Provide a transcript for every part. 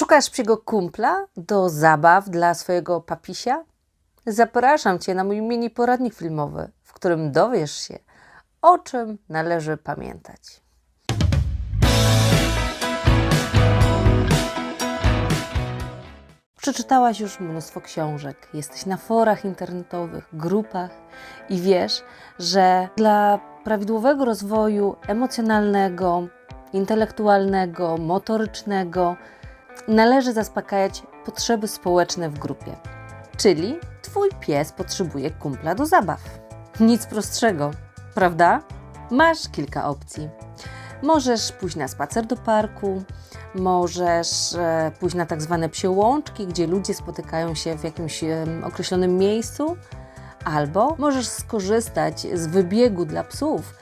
Szukasz psiego kumpla do zabaw dla swojego papisia? Zapraszam Cię na mój mini poradnik filmowy, w którym dowiesz się, o czym należy pamiętać. Przeczytałaś już mnóstwo książek, jesteś na forach internetowych, grupach i wiesz, że dla prawidłowego rozwoju emocjonalnego, intelektualnego, motorycznego należy zaspokajać potrzeby społeczne w grupie. Czyli Twój pies potrzebuje kumpla do zabaw. Nic prostszego, prawda? Masz kilka opcji. Możesz pójść na spacer do parku, możesz e, pójść na tak zwane psie łączki, gdzie ludzie spotykają się w jakimś określonym miejscu, albo możesz skorzystać z wybiegu dla psów,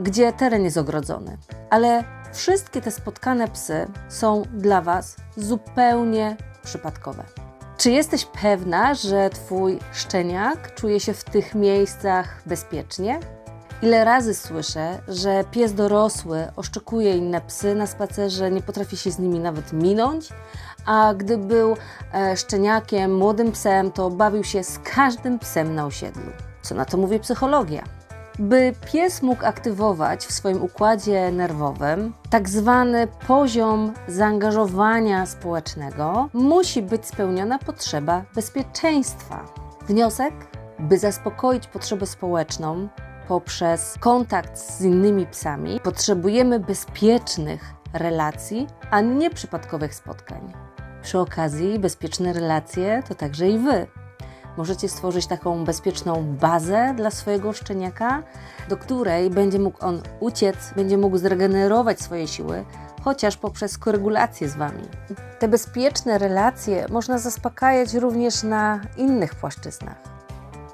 gdzie teren jest ogrodzony. Ale wszystkie te spotkane psy są dla Was zupełnie przypadkowe. Czy jesteś pewna, że Twój szczeniak czuje się w tych miejscach bezpiecznie? Ile razy słyszę, że pies dorosły oszczekuje inne psy na spacerze, nie potrafi się z nimi nawet minąć, a gdy był e, szczeniakiem, młodym psem, to bawił się z każdym psem na osiedlu. Co na to mówi psychologia? By pies mógł aktywować w swoim układzie nerwowym tak zwany poziom zaangażowania społecznego, musi być spełniona potrzeba bezpieczeństwa. Wniosek? By zaspokoić potrzebę społeczną poprzez kontakt z innymi psami, potrzebujemy bezpiecznych relacji, a nie przypadkowych spotkań. Przy okazji, bezpieczne relacje to także i Wy. Możecie stworzyć taką bezpieczną bazę dla swojego szczeniaka, do której będzie mógł on uciec, będzie mógł zregenerować swoje siły, chociaż poprzez koregulację z Wami. Te bezpieczne relacje można zaspokajać również na innych płaszczyznach.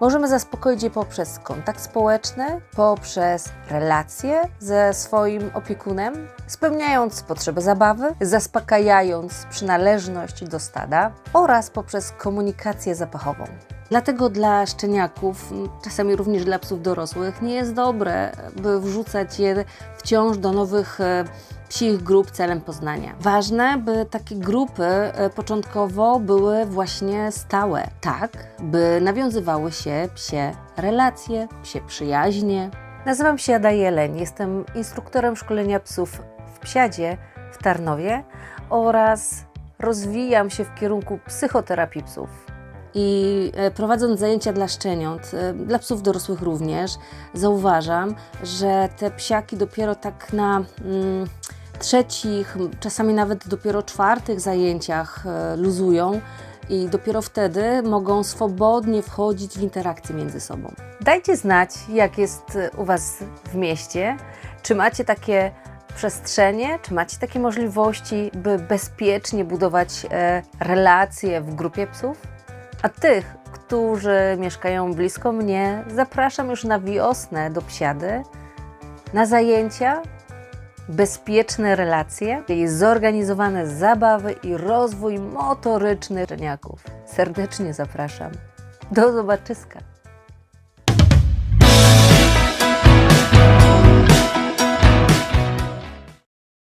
Możemy zaspokoić je poprzez kontakt społeczny, poprzez relacje ze swoim opiekunem, spełniając potrzeby zabawy, zaspokajając przynależność do stada oraz poprzez komunikację zapachową. Dlatego dla szczeniaków, czasami również dla psów dorosłych, nie jest dobre, by wrzucać je wciąż do nowych e, psich grup celem poznania. Ważne, by takie grupy e, początkowo były właśnie stałe, tak by nawiązywały się psie relacje, psie przyjaźnie. Nazywam się Ada Jeleń, jestem instruktorem szkolenia psów w Psiadzie w Tarnowie oraz rozwijam się w kierunku psychoterapii psów. I e, prowadząc zajęcia dla szczeniąt, e, dla psów dorosłych również, zauważam, że te psiaki dopiero tak na mm, trzecich, czasami nawet dopiero czwartych zajęciach e, luzują i dopiero wtedy mogą swobodnie wchodzić w interakcje między sobą. Dajcie znać, jak jest e, u Was w mieście. Czy macie takie przestrzenie, czy macie takie możliwości, by bezpiecznie budować e, relacje w grupie psów? A tych, którzy mieszkają blisko mnie, zapraszam już na wiosnę do Psiady, na zajęcia, bezpieczne relacje zorganizowane zabawy i rozwój motoryczny szczeniaków. Serdecznie zapraszam. Do zobaczyska.